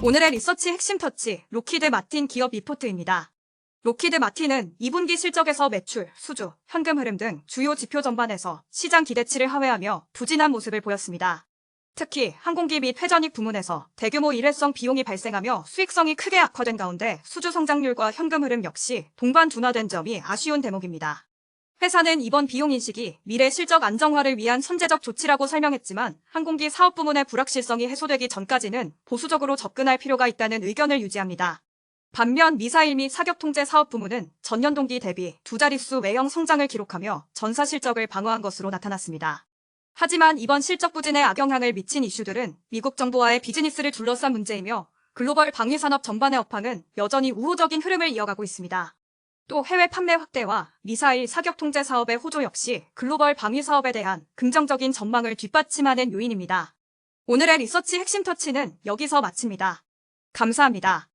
오늘의 리서치 핵심 터치, 로키드 마틴 기업 리포트입니다. 로키드 마틴은 2분기 실적에서 매출, 수주, 현금 흐름 등 주요 지표 전반에서 시장 기대치를 하회하며 부진한 모습을 보였습니다. 특히 항공기 및 회전익 부문에서 대규모 일회성 비용이 발생하며 수익성이 크게 악화된 가운데 수주 성장률과 현금 흐름 역시 동반 둔화된 점이 아쉬운 대목입니다. 회사는 이번 비용 인식이 미래 실적 안정화를 위한 선제적 조치라고 설명했지만 항공기 사업 부문의 불확실성이 해소되기 전까지는 보수적으로 접근할 필요가 있다는 의견을 유지합니다. 반면 미사일 및 사격 통제 사업 부문은 전년 동기 대비 두 자릿수 외형 성장을 기록하며 전사 실적을 방어한 것으로 나타났습니다. 하지만 이번 실적 부진에 악영향을 미친 이슈들은 미국 정부와의 비즈니스를 둘러싼 문제이며 글로벌 방위 산업 전반의 업황은 여전히 우호적인 흐름을 이어가고 있습니다. 또 해외 판매 확대와 미사일 사격 통제 사업의 호조 역시 글로벌 방위 사업에 대한 긍정적인 전망을 뒷받침하는 요인입니다. 오늘의 리서치 핵심 터치는 여기서 마칩니다. 감사합니다.